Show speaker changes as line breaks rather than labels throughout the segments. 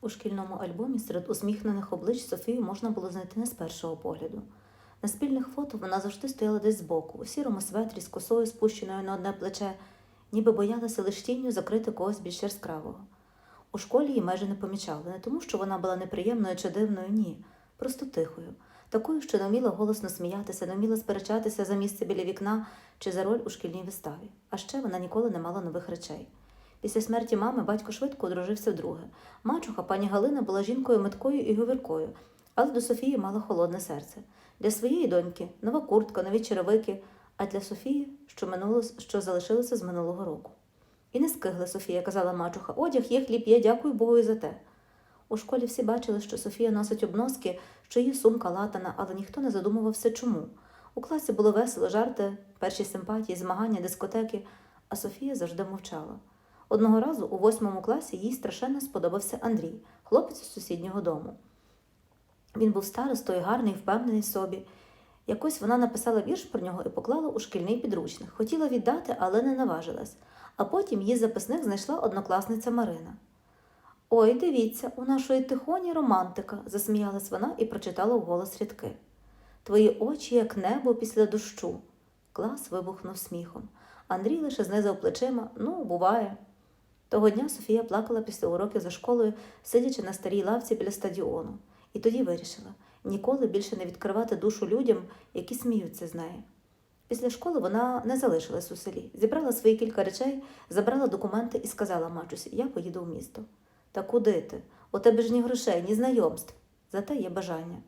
У шкільному альбомі серед усміхнених облич Софію можна було знайти не з першого погляду. На спільних фото вона завжди стояла десь збоку, у сірому светрі з косою спущеною на одне плече, ніби боялася лиш тінню закрити когось більш яскравого. У школі її майже не помічали, не тому, що вона була неприємною чи дивною, ні, просто тихою, такою, що не вміла голосно сміятися, не вміла сперечатися за місце біля вікна чи за роль у шкільній виставі. А ще вона ніколи не мала нових речей. Після смерті мами батько швидко одружився вдруге. Мачуха пані Галина була жінкою меткою і говіркою, але до Софії мала холодне серце. Для своєї доньки нова куртка, нові черевики, а для Софії, що минуло, що залишилося з минулого року. І не скигли Софія, казала мачуха. Одяг є, хліб є, дякую Богу і за те. У школі всі бачили, що Софія носить обноски, що її сумка латана, але ніхто не задумувався чому. У класі було весело, жарти, перші симпатії, змагання, дискотеки, а Софія завжди мовчала. Одного разу у восьмому класі їй страшенно сподобався Андрій, хлопець з сусіднього дому. Він був старостою, гарний, впевнений собі. Якось вона написала вірш про нього і поклала у шкільний підручник. Хотіла віддати, але не наважилась. А потім її записник знайшла однокласниця Марина. Ой, дивіться, у нашої тихоні романтика, засміялась вона і прочитала вголос рядки. Твої очі, як небо після дощу. Клас вибухнув сміхом. Андрій лише знизав плечима, ну, буває. Того дня Софія плакала після уроків за школою, сидячи на старій лавці біля стадіону, і тоді вирішила ніколи більше не відкривати душу людям, які сміються з неї. Після школи вона не залишилась у селі, зібрала свої кілька речей, забрала документи і сказала мачусі, я поїду в місто. Та куди ти? У тебе ж ні грошей, ні знайомств. Зате є бажання.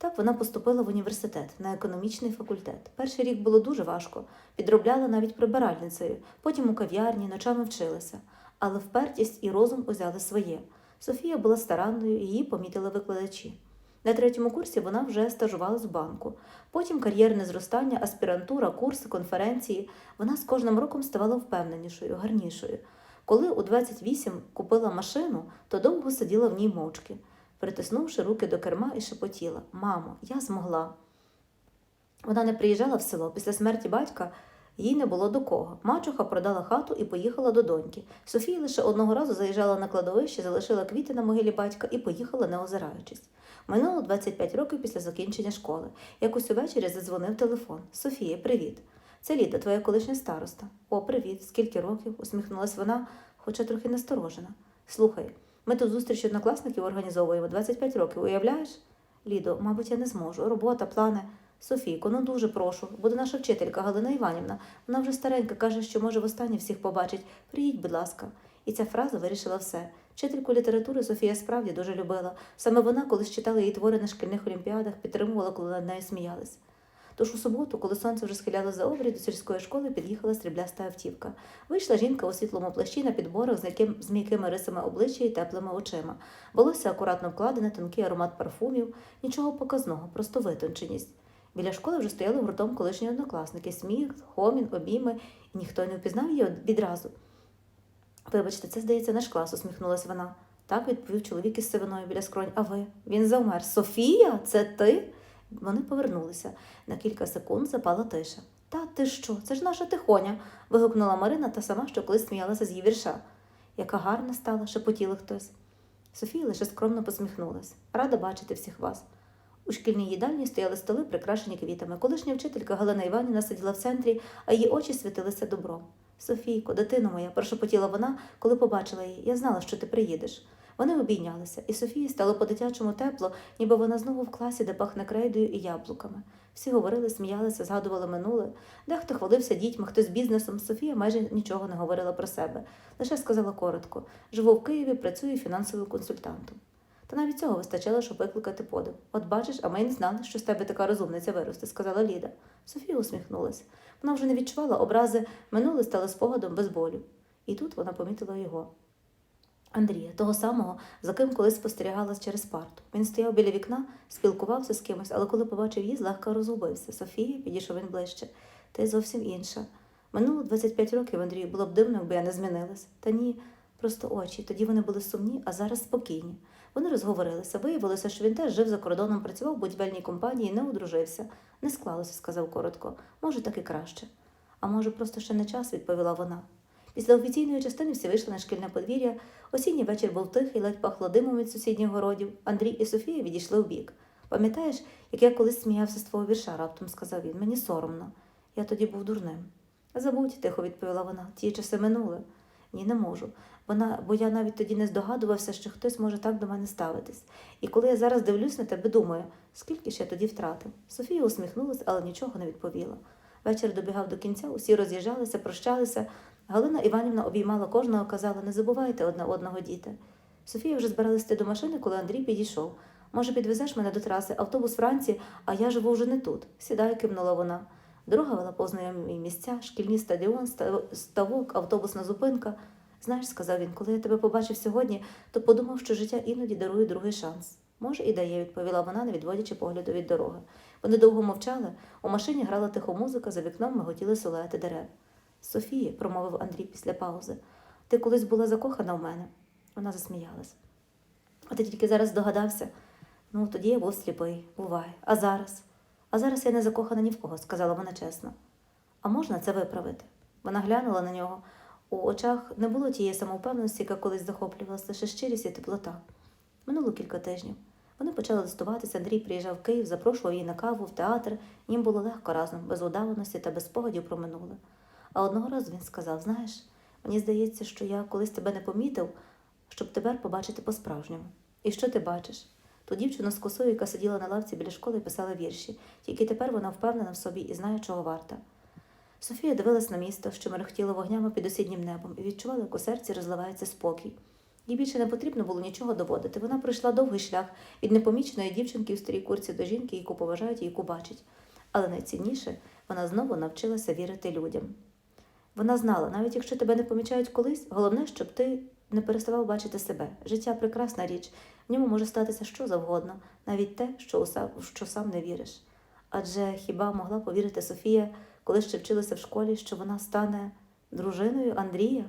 Так вона поступила в університет на економічний факультет. Перший рік було дуже важко, підробляла навіть прибиральницею, потім у кав'ярні, ночами вчилася. Але впертість і розум узяли своє. Софія була старанною, її помітили викладачі. На третьому курсі вона вже стажувалась в банку. Потім кар'єрне зростання, аспірантура, курси, конференції. Вона з кожним роком ставала впевненішою, гарнішою. Коли у 28 купила машину, то довго сиділа в ній мовчки, притиснувши руки до керма і шепотіла Мамо, я змогла. Вона не приїжджала в село. Після смерті батька їй не було до кого. Мачуха продала хату і поїхала до доньки. Софія лише одного разу заїжджала на кладовище, залишила квіти на могилі батька і поїхала, не озираючись. Минуло 25 років після закінчення школи. Якось увечері задзвонив телефон. Софія, привіт. Це Ліда, твоя колишня староста. О, привіт. Скільки років? усміхнулась вона, хоча трохи насторожена. Слухай, ми тут зустріч однокласників організовуємо 25 років, уявляєш? Лідо, мабуть, я не зможу. Робота, плани. Софійко, ну дуже прошу. Буде наша вчителька Галина Іванівна. Вона вже старенька, каже, що може востаннє всіх побачить. Приїдь, будь ласка. І ця фраза вирішила все. Вчительку літератури Софія справді дуже любила. Саме вона, колись читала її твори на шкільних олімпіадах, підтримувала, коли над нею сміялись. Тож у суботу, коли сонце вже схиляло за обрій, до сільської школи під'їхала стрібляста автівка. Вийшла жінка у світлому плащі на підборах з, яким, з м'якими рисами обличчя і теплими очима. Волосся акуратно вкладене, тонкий аромат парфумів, нічого показного, просто витонченість. Біля школи вже стояли гуртом колишні однокласники, сміх, хомін, обійми, і ніхто не впізнав її відразу. Вибачте, це, здається, наш клас, усміхнулась вона. Так відповів чоловік із сивиною біля скронь. А ви? Він завмер. Софія, це ти? Вони повернулися. На кілька секунд запала тиша. Та ти що? Це ж наша тихоня. вигукнула Марина та сама, що колись сміялася з її вірша. Яка гарна стала, шепотіли хтось. Софія лише скромно посміхнулась. Рада бачити всіх вас. У шкільній їдальні стояли столи, прикрашені квітами. Колишня вчителька Галина Іванівна сиділа в центрі, а її очі світилися добром. Софійко, дитино моя, прошепотіла вона, коли побачила її. Я знала, що ти приїдеш. Вони обійнялися, і Софії стало по-дитячому тепло, ніби вона знову в класі, де пахне крейдою і яблуками. Всі говорили, сміялися, згадували минуле. Дехто хвалився дітьми, хтось бізнесом. Софія майже нічого не говорила про себе. Лише сказала коротко: живу в Києві, працюю фінансовим консультантом. Та навіть цього вистачало, щоб викликати подив. От бачиш, а ми не знали, що з тебе така розумниця виросте, сказала Ліда. Софія усміхнулася. Вона вже не відчувала образи, минуле стало спогадом без болю. І тут вона помітила його. Андрія, того самого, за ким колись спостерігалась через парту. Він стояв біля вікна, спілкувався з кимось, але коли побачив її, злегка розгубився. Софія, підійшов він ближче. Ти зовсім інша. Минуло 25 років, Андрію, було б дивно, якби я не змінилась. Та ні, просто очі. Тоді вони були сумні, а зараз спокійні. Вони розговорилися. Виявилося, що він теж жив за кордоном, працював в будівельній компанії, не одружився. Не склалося, сказав коротко. Може, так і краще. А може, просто ще не час, відповіла вона. Після офіційної частини всі вийшли на шкільне подвір'я. Осінній вечір був тихий, ледь пахло димом від сусідніх городів. Андрій і Софія відійшли вбік. Пам'ятаєш, як я колись сміявся з твого вірша, раптом сказав він. Мені соромно. Я тоді був дурним. Забудь, тихо відповіла вона. Ті часи минули. Ні, не можу. Вона, бо я навіть тоді не здогадувався, що хтось може так до мене ставитись. І коли я зараз дивлюсь на тебе, думаю, скільки ж я тоді втратив. Софія усміхнулася, але нічого не відповіла. Вечір добігав до кінця, усі роз'їжджалися, прощалися. Галина Іванівна обіймала кожного, казала, не забувайте одне одного діти. Софія вже збиралась йти до машини, коли Андрій підійшов. Може, підвезеш мене до траси, автобус вранці, а я живу вже не тут. Сідай, кивнула вона. Дорога вела по знайомі місця, шкільний стадіон, ставок, автобусна зупинка. Знаєш, сказав він, коли я тебе побачив сьогодні, то подумав, що життя іноді дарує другий шанс. Може, і дає, відповіла вона, не відводячи погляду від дороги. Вони довго мовчали. У машині грала тихо музика, за вікном миготіли силуети дерев. Софія, промовив Андрій після паузи, ти колись була закохана в мене. Вона засміялась. А ти тільки зараз здогадався? Ну, тоді я був сліпий, буває. А зараз? А зараз я не закохана ні в кого, сказала вона чесно. А можна це виправити? Вона глянула на нього. У очах не було тієї самовпевненості, яка колись захоплювалася, лише щирість і теплота. Минуло кілька тижнів. Вони почали листуватися, Андрій приїжджав в Київ, запрошував її на каву, в театр. Їм було легко разом, без удаваності та без спогадів про минуле. А одного разу він сказав: Знаєш, мені здається, що я колись тебе не помітив, щоб тепер побачити по-справжньому. І що ти бачиш? Ту дівчину з косою, яка сиділа на лавці біля школи і писала вірші, тільки тепер вона впевнена в собі і знає, чого варта. Софія дивилась на місто, що мерехтіло вогнями під осіннім небом, і відчувала, як у серці розливається спокій. Їй більше не потрібно було нічого доводити. Вона пройшла довгий шлях від непоміченої дівчинки в старій курці до жінки, яку поважають і яку бачать. Але найцінніше вона знову навчилася вірити людям. Вона знала, навіть якщо тебе не помічають колись, головне, щоб ти не переставав бачити себе. Життя прекрасна річ, в ньому може статися що завгодно, навіть те, що, уса- що сам не віриш. Адже хіба могла повірити Софія, коли ще вчилася в школі, що вона стане дружиною Андрія?